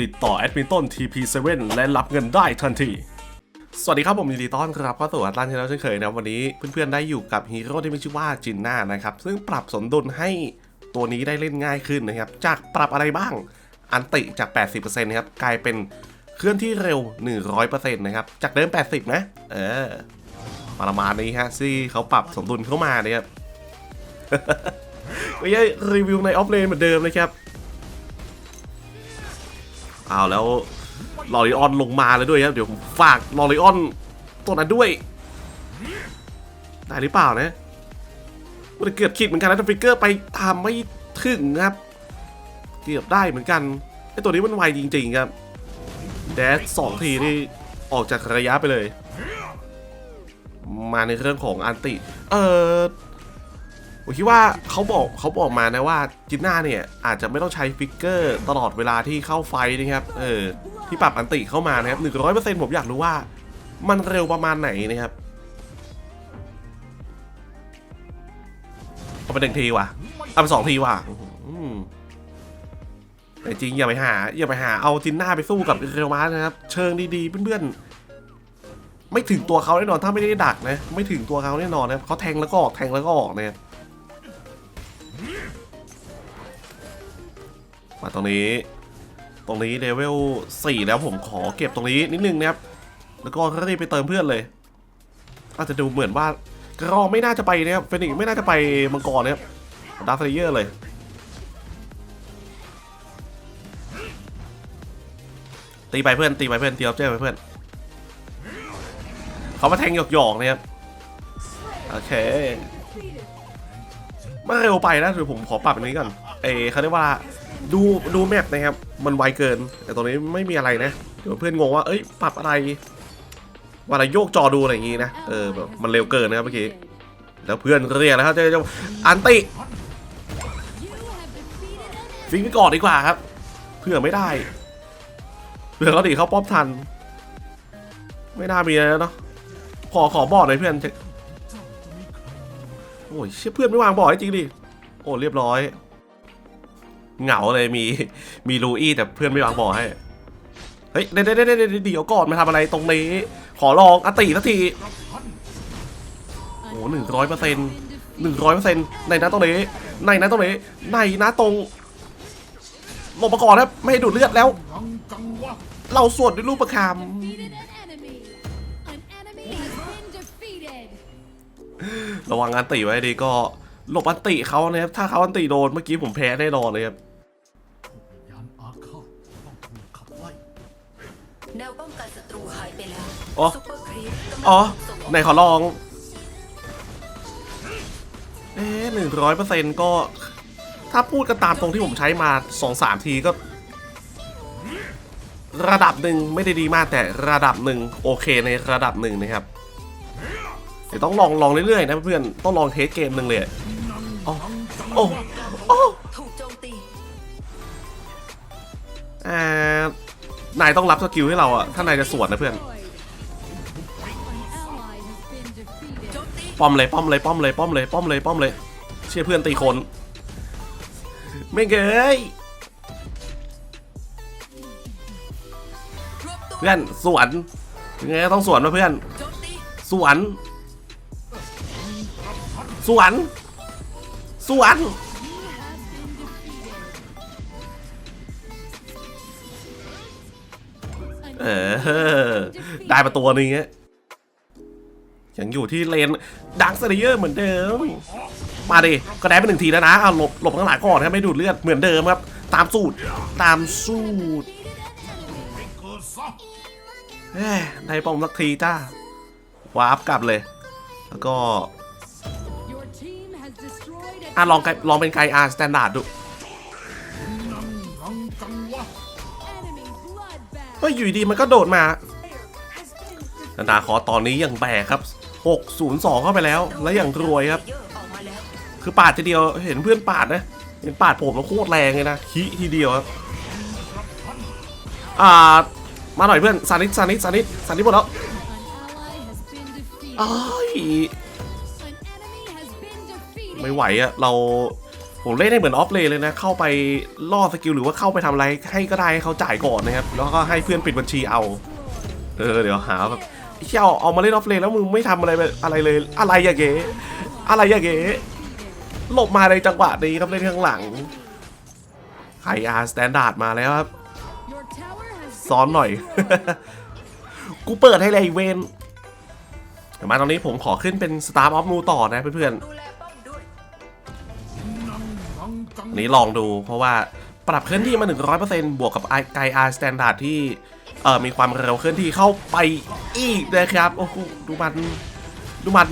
ติดต่อแอดมินต้น TP7 และรับเงินได้ทันที สวัสดีครับผมยินดีต้อนรับเข้าสู่อัตลันที่เราเช่นเคยนะวันนี้เพื่อนๆได้อยู่กับฮีโร่ที่มีชื่อว่าจินน่านะครับ ซึ่งปรับสมดุลให้ตัวนี้ได้เล่นง่ายขึ้นนะครับ จากปรับอะไรบ้าง อันติจาก 80%นะครับกลายเป็นเคลื่อนที่เร็ว 100%นะครับจากเดิม 80 นะ เออประมาณนี้ฮะที่เขาปรับสมดุลเข้ามาเนี่ยครับไม่ใช่รีวิวในออฟเลนเหมือนเดิมนะครับ เอาแล้วลอริออนลงมาแล้วด้วยครับ เดี๋ยวผมฝากลอริออนตัวนั้นด้วย ได้หรือเปล่านะมันเกือบคิดเหมือนกันนะแต่ฟิกเกอร์ไปตามไม่ถึงครับ เกือบได้เหมือนกันไอตัวนี้มันไวจริง ๆ ครับ แดชสองทีนี่ออกจากระยะไปเลย มาในเรื่องของอันติ เออ ผมคิดว่าเขาบอกเขาบอกมานะว่าจินน่าเนี่ยอาจจะไม่ต้องใช้ฟิกเกอร์ตลอดเวลาที่เข้าไฟนะครับเออที่ปรับอันติเข้ามานะครับหนึ่งร้อยเปอร์เซ็นต์ผมอยากรู้ว่า มันเร็วประมาณไหนนะครับเอาไปหนึ่งทีว่ะเอาไปสองทีว่ะแต่จริงอย่าไปหา อย่าไปหาเอาจินน่าไปสู้กับเรลมาสนะครับเชิงดีๆเพื่อนๆไม่ถึงตัวเขาแน่นอนถ้าไม่ได้ดักนะ ไม่ถึงตัวเขาแน่นอนนะเขาแทงแล้วก็ออกแทงแล้วก็ออกเนะ มาตรงนี้ ตรงนี้เลเวล4แล้วผมขอเก็บตรงนี้นิดนึงนะครับ แล้วก็รีบไปเติมเพื่อนเลย อาจจะดูเหมือนว่าก็ไม่น่าจะไปนะครับเฟนิกซ์ไม่น่าจะไปมังกรนะครับดาร์ฟเยอร์เลย ตีไปเพื่อนตีไปเพื่อนตีออฟเจอร์ไปเพื่อนเขามาแทงหยอกๆนะครับโอเคไม่เร็วไปนะเดี๋ยวผมขอปรับอันนี้ก่อนเอเขาเรียกว่า ดูดูแมปนะครับ มันไวเกิน แต่ตรงนี้ไม่มีอะไรนะเดี๋ยวเพื่อนงงว่าเอ้ยปรับอะไรว่าอะไรโยกจอดูอะไรอย่างงี้นะเออแบบมันเร็วเกินนะครับเมื่อกี้แล้วเพื่อนเรียกแล้วครับเจะอันติฟิงไปก่อนดีกว่าครับเพื่อไม่ได้เพื่อเขาดีเขาป๊อปทัน ไม่น่ามีแล้วเนาะขอขอบอกหน่อยเพื่อนโอ้ยเชื่อเพื่อนไม่วางบอกให้จริงดิโอ้เรียบร้อย เหงาเลยมีมีลูอี้แต่เพื่อนไม่วางบอให้ เฮ้ยเดี๋ยวเดี๋ยวเดี๋ยวเดี๋ยวก่อนมาทำอะไรตรงนี้ ขอลองอติสักทีโอ้หนึ่งร้อยเปอร์เซ็นต์หนึ่งร้อยเปอร์เซ็นต์ในนั้นตรงนี้ในนั้นตรงนี้ในนะตรงหลงมาก่อนครับไม่ให้ดูดเลือดแล้ว เราสวดด้วยลูกประคำระวังอันติไว้ดีก็หลบอันติเขานะครับถ้าเขาอันติโดนเมื่อกี้ผมแพ้แน่นอนเลยครับ แล้อ๋ออ๋อส่งออกไหนขอลอง เอ๊หนึ่งร้อยเปอร์เซ็นต์ก็ ถ้าพูดกันตามตรงที่ผมใช้มาสองสามทีก็ ระดับหนึ่งไม่ได้ดีมากแต่ระดับหนึ่งโอเคในระดับหนึ่งนะครับเดี๋ยวต้องลองลองเรื่อยๆนะเพื่อนต้องลองเทสเกมหนึ่งเลยอ๋อโอ้โอ้โอ่านายต้องรับสกิลให้เราอะถ้านายจะสวนนะเพื่อน ป้อมเลยป้อมเลยป้อมเลยป้อมเลยป้อมเลยป้อมเลย เชื่อเพื่อนตีคนไม่เกยเพื่อนสวนยังไงต้องสวนมาเพื่อน สวน สวน สวนเออได้มาตัวนึงเงี้ย ยังอยู่ที่เลนดักสเตเยอร์เหมือนเดิม มาดิก็ได้ไปหนึ่งทีแล้วนะเอาหลบหลบข้างหลังก่อนครับไม่ดูดเลือดเหมือนเดิมครับ ตามสูตรตามสูตรเกิดซะเอ้ยได้ป้อมสักทีจ้าวาร์ปกลับเลย แล้วก็อะลองไกลองเป็นไกอาร์สแตนดาร์ดดูนั่งรังกังวะ enemy bloodbath. ฮ้ยอยู่ดีมันก็โดดมานาดาคอตอนนี้ยังแบกครับ 602 เข้าไปแล้ว แล้วอย่างรวยครับ คือปาดทีเดียวเห็นเพื่อนปาดนะ เห็นปาดผมแล้วโคตรแรงเลยนะขี้ทีเดียวครับอ่ามาหน่อยเพื่อนซานิสซานิสซานิสซานิสหมดแล้วอ้ายไม่ไหวอะเราผมเล่นให้เหมือนออฟเลนเลยนะ เข้าไปล่อสกิลหรือว่าเข้าไปทำอะไรให้ก็ได้ให้เขาจ่ายก่อนนะครับ แล้วก็ให้เพื่อนปิดบัญชีเอา เออเดี๋ยวหาแบบ เชี่ยเอาเอามาเล่นออฟเลนแล้วมึงไม่ทำอะไรอะไรเลย อะไรอย่างเงี้อะไรอย่างเงี้หลบมาในจังหวะนี้ครับเล่นข้างหลังไคอาร์สแตนดาร์ดมาแล้วครับซ้อนหน่อย กูเปิดให้เลยเวนมาตอนนี้ผมขอขึ้นเป็นสตาร์ออฟมูต่อนะเพื่อนๆนนี้ลองดูเพราะว่าปรับเคลื่อนที่มา 100%บวกกับไกอาร์สแตนดาร์ดที่ เออมีความเร็วเคลื่อนที่เข้าไปอีกนะครับโอ้โหดูมันดูมัน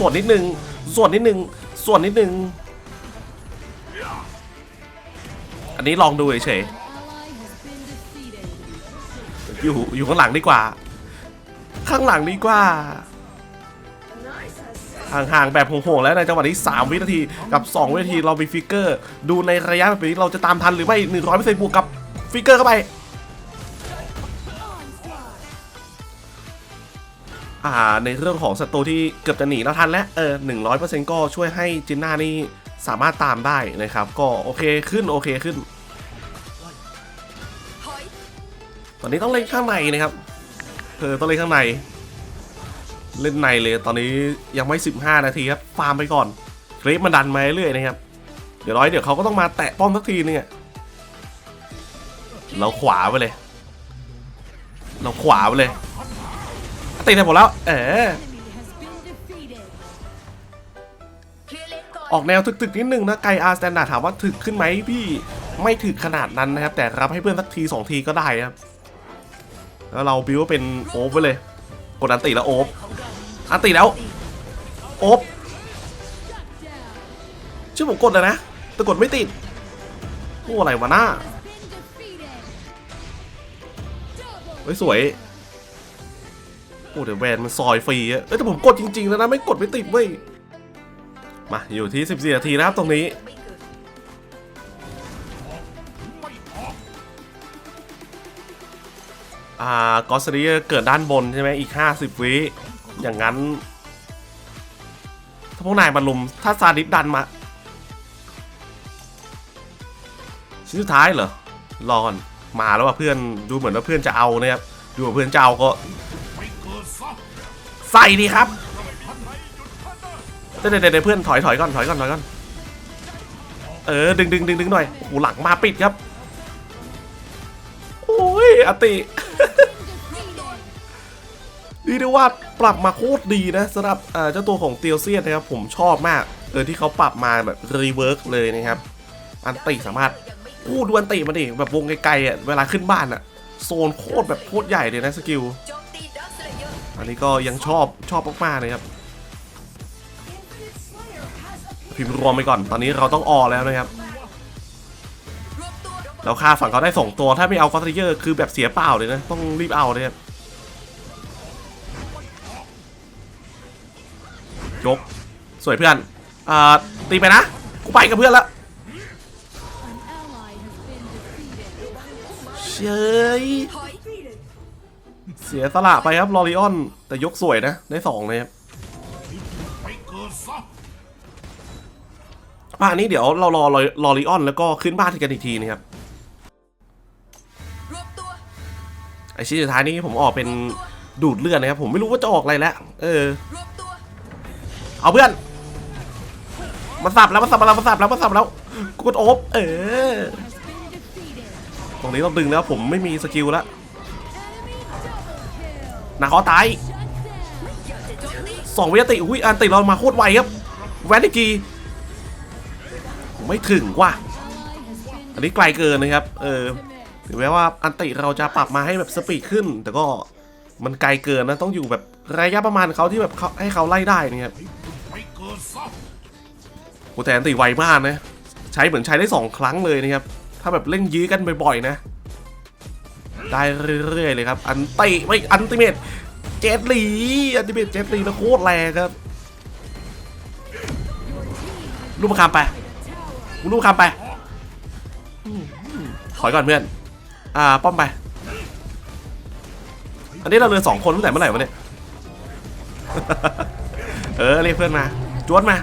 ส่วนนิดนึง ส่วนนิดนึง ส่วนนิดนึง อันนี้ลองดูเฉยอยู่อยู่ข้างหลังดีกว่า ข้างหลังดีกว่าห่างๆแบบห่วงๆแล้วในจังหวะนี้ 3 วินาทีกับ 2 วินาทีเรามีฟิกเกอร์ ดูในระยะแบบนี้เราจะตามทันหรือไม่100%บวกกับฟิกเกอร์เข้าไป ในเรื่องของศัตรูที่เกือบจะหนีแล้วทันแล้วเออ100%ก็ช่วยให้จินน่านี่สามารถตามได้นะครับ ก็โอเคขึ้นโอเคขึ้น ตอนนี้ต้องเล่นข้างในนะครับเออต้องเล่นข้างใน เล่นในเลยตอนนี้ยังไม่ 15 นาทีครับฟาร์มไปก่อนคลิปมันดันมาเรื่อยนะครับ เดี๋ยวร้อยเดี๋ยวเขาก็ต้องมาแตะป้อมสักทีนึงอะเราขวาไปเลย เราขวาไปเลย ตีได้หมดแล้ว เออออกแนวถึกๆนิดนึงนะไกอาร์สแตนดาร์ดถามว่าถึกขึ้นไหมพี่ไม่ถึกขนาดนั้นนะครับ แต่รับให้เพื่อนสักทีสองทีก็ได้ครับ แล้วเราบิวเป็นโอ๊บไปเลย กดอันติแล้วโอ๊บอันติแล้วโอ๊บชื่อผมกดเลยนะ แต่กดไม่ติดโอ้อะไรวะหน้าเฮ้ยสวย อ้เดี๋ยวแวนมันซอยฟรีอะเอ้ยแต่ผมกดจริงๆแล้วนะไม่กดไม่ติดเว้ยมาอยู่ที่ 14 นาทีนะครับตรงนี้ไม่เกิดอ่ากอสเรียเกิดด้านบนใช่ไหมอีก 50 วิ อย่างนั้น ถ้าพวกนายมาลุม ถ้าซาดิสดันมา ชิ้นสุดท้ายเหรอรอนมาแล้วว่ะเพื่อนดูเหมือนว่าเพื่อนจะเอานะครับ ดูเหมือนเพื่อนจะเอาก็ ใส่ดีครับเดี๋ยวเดี๋ยวเพื่อนถอยถอยก่อนถอยก่อนถอยก่อนเออดึงดึงดึงดึงหน่อยโอ้โหหลังมาปิดครับโอ้ยอติดีได้ว่าปรับมาโคตรดีนะสำหรับเจ้าตัวของเตียวเซียนนะครับ ผมชอบมากเออที่เขาปรับมาแบบรีเวิร์กเลยนะครับ อันติสามารถพูดดูอันติมาดิแบบวงไกลๆอะเวลาขึ้นบ้านอะโซนโคตรแบบโคตรใหญ่เลยนะสกิล นนี้ก็ยังชอบชอบมากๆเลยครับ พิมพ์รวมไปก่อน ตอนนี้เราต้องออแล้วนะครับรวมตัวแล้วค่าฝั่งเขาได้สองตัวถ้าไม่เอาฟอสเตอร์คือแบบเสียเปล่าเลยนะ ต้องรีบเอาเลยครับยกสวยเพื่อนอ่าตีไปนะ กูไปกับเพื่อนแล้วเชยถอย เสียสละไปครับลอริออน แต่ยกสวยนะ ได้สองเลยครับป่านนี้เดี๋ยวเรารอลอริออน แล้วก็ขึ้นบ้านกันอีกทีนะครับไอชิ้นสุดท้ายนี้ผมออกเป็นดูดเลือดนะครับ ผมไม่รู้ว่าจะออกอะไรแล้ว เออ เอาเพื่อนมันสับแล้วมันสับแล้วมันสับแล้วมันสับแล้วกดโอบเออ ตรงนี้ต้องดึงแล้วผมไม่มีสกิลแล้ว นาคอตายสองวินาทีอุ้ยอันติเรามาโคตรไวครับ แวนดิกีไม่ถึงว่ะ อันนี้ไกลเกินนะครับ เออถึงแม้ว่าอันติเราจะปรับมาให้แบบสปีดขึ้น แต่ก็มันไกลเกินนะต้องอยู่แบบระยะประมาณเขาที่แบบเขาให้เขาไล่ได้นะครับโอ้แต่อันติไวมากนะ ใช้เหมือนใช้ได้สองครั้งเลยนะครับ ถ้าแบบเล่นยื้อกันบ่อยๆนะ ได้เรื่อยๆเลยครับ อันติไม่อันติเมตเจ็ดลีอันติเมตเจ็ดลีแล้วโคตรแรงครับลูกประคำไปกูลูกประคำไป ถอยก่อนเพื่อน อ่า ป้อมไป อันนี้เราเรือสองคนตั้งแต่เมื่อไหร่วะเนี่ย เออ เรียกเพื่อนมา จวดมา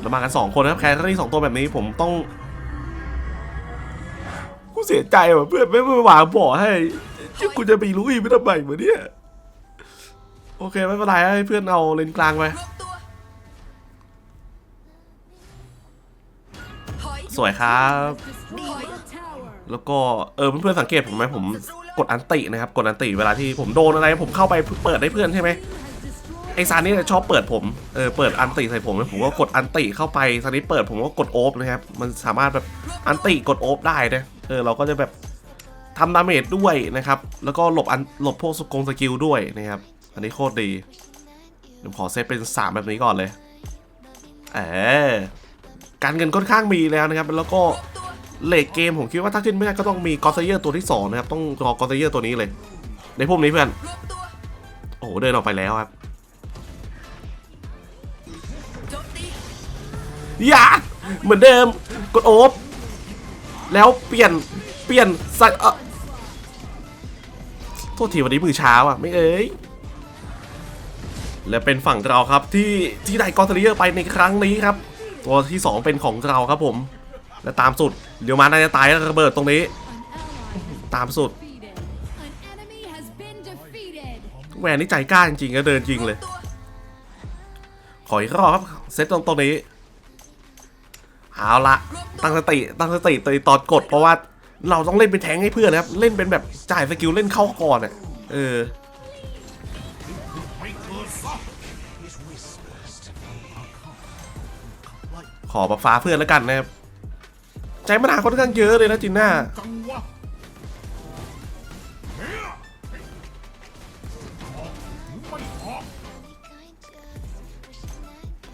เรามากันสองคนนะครับ แครี่สองตัวแบบนี้ผมต้อง เสียใจว่ะเพื่อนไม่ไม่วางบ่อให้ที่กูจะไปรู้อีกไม่ทำไมวะเนี่ยโอเคไม่เป็นไรให้เพื่อนเอาเลนกลางไปสวยครับ แล้วก็เออเพื่อนๆสังเกตผมไหมผมกดอันตินะครับ กดอันติเวลาที่ผมโดนอะไรผมเข้าไปเปิดให้เพื่อนใช่ไหม ไอซานี่ชอบเปิดผม เออ เปิดอันติใส่ผมแล้วผมก็กดอันติเข้าไปซานนี่เปิดผมก็กดโอฟนะครับ มันสามารถแบบอันติกดโอฟได้นะ เออ เราก็จะแบบทำดาเมจด้วยนะครับ แล้วก็หลบอันหลบพวกสกงสกิลด้วยนะครับ อันนี้โคตรดี เดี๋ยวขอเซตเป็น 3 แบบนี้ก่อนเลย เออ การเงินค่อนข้างมีแล้วนะครับ แล้วก็เลทเกมผมคิดว่าถ้าขึ้นไม่ได้ก็ต้องมีกอสเยอร์ตัวที่สองนะครับ ต้องรอกอสเยอร์ตัวนี้เลย ในพวกนี้เพื่อน โอ้โหเดินออกไปแล้วครับ อย่าเหมือนเดิมกดโอฟแล้วเปลี่ยนเปลี่ยนใส่ออโทษทีวันนี้มือเช้าอะไม่เอ้ยและเป็นฝั่งเราครับที่ที่ได้กอสเตเยอร์ไปในครั้งนี้ครับ ตัวที่ 2 เป็นของเราครับผม และตามสุดเดี๋ยวมาน่าจะตายแล้วระเบิดตรงนี้ ตามสุดแหวนนี่ใจกล้าจริงๆก็เดินจริงเลย ขออีกรอบครับเซตตรงตรงนี้ เอาละตั้งสติตั้งสติตอนกด เพราะว่าเราต้องเล่นเป็นแทงให้เพื่อนนะครับ เล่นเป็นแบบจ่ายสกิลเล่นเข้าก่อนอะเออขอปรับฟ้าเพื่อนแล้วกันนะครับใจมันหาค่อนข้างเยอะเลยนะจินน่า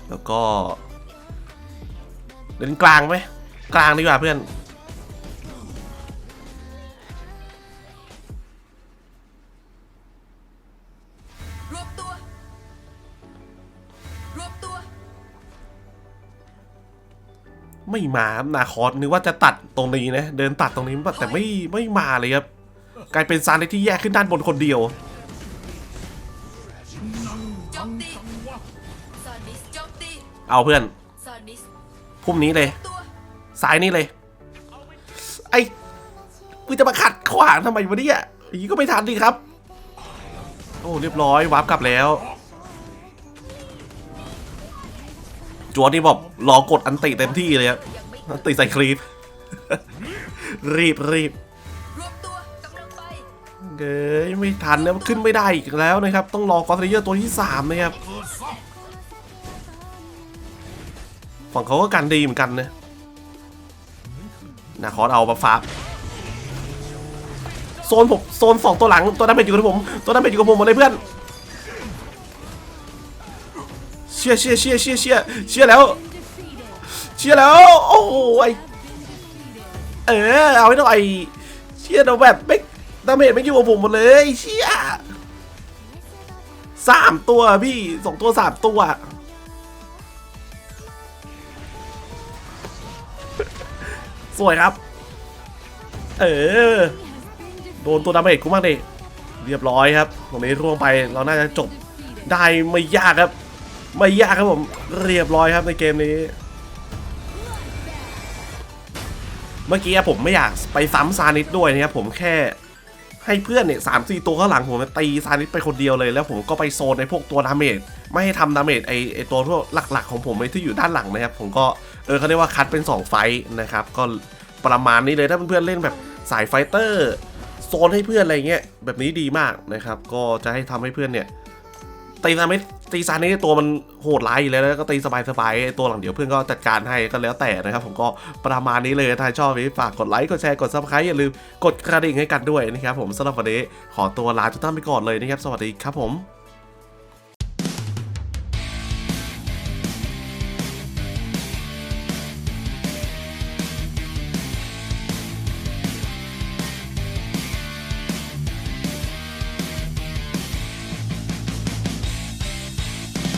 แล้วก็ เล่นกลางไหมกลางดีกว่าเพื่อน รวบตัว รวบตัว ไม่มาครับนาคอสนึกว่าจะตัดตรงนี้นะ เดินตัดตรงนี้แต่ไม่ไม่มาเลยครับ กลายเป็นซานเล็กที่แยกขึ้นด้านบนคนเดียวโจมตีซอนดิสโจมตีเอาเพื่อนซอนดิส พุ่มนี้เลยตัวซ้ายนี่เลย ไอ้กูจะมาขัดขวางทำไมวะเนี่ยอย่างนี้ก็ไม่ทันดีครับ โอ้เรียบร้อยวาร์ปกลับแล้วจวนนี่บอกรอกดอันติเต็มที่เลยครับอันติใส่ครีปรีบรีบรวบตัวกำลังไปเอ้ยไม่ทันนะขึ้นไม่ได้อีกแล้วนะครับ ต้องรอกอสเตเยอร์ตัวที่สามนะครับ ฝั่งเขาก็กันดีเหมือนกันนะนาคอสเอาบัฟฟ้าโซนผมโซนสองตัวหลังตัวนั้นเป็นอยู่กับผม ตัวนั้นเป็นอยู่กับผมหมดเลยเพื่อนเชียเชียเชียเชียเชียเชียแล้ว เชียแล้วโอ้โหไอเออเอาไว้หน่อยเชียเราแบบไม่ดาเมจไม่อยู่กับผมหมดเลยเชียสามตัวพี่สองตัวสามตัว สวยครับ เออ โดนตัวดาเมจกูมากดิเรียบร้อยครับ ตรงนี้ร่วงไปเราน่าจะจบได้ไม่ยากครับ ไม่ยากครับผม เรียบร้อยครับในเกมนี้ เมื่อกี้ผมไม่อยากไปซ้ำซานิสด้วยนะครับผมแค่ให้เพื่อนเนี่ยสามสี่ตัวข้างหลังผมตีซานิสไปคนเดียวเลย แล้วผมก็ไปโซนในพวกตัวดาเมจไม่ให้ทำดาเมจไอไอตัวพวกหลักๆ ของผมที่อยู่ด้านหลังนะครับ ผมก็ เออเขาเรียกว่าคัดเป็น 2 ไฟท์นะครับ ก็ประมาณนี้เลยถ้าเพื่อนๆเล่นแบบสายไฟเตอร์โซนให้เพื่อนอะไรเงี้ยแบบนี้ดีมากนะครับ ก็จะให้ทำให้เพื่อนเนี่ยตีซาไม่ตีซานี่ตัวมันโหดร้ายอยู่แล้วแล้วก็ตีสบายๆไอตัวหลังเดี๋ยวเพื่อนก็จัดการให้ก็แล้วแต่นะครับ ผมก็ประมาณนี้เลยถ้าชอบฝากกดไลค์กดแชร์กดซับสไครต์อย่าลืมกดกระดิ่งให้กันด้วยนะครับ ผมสำหรับวันนี้ขอตัวลาทุกท่านไปก่อนเลยนะครับ สวัสดีครับผม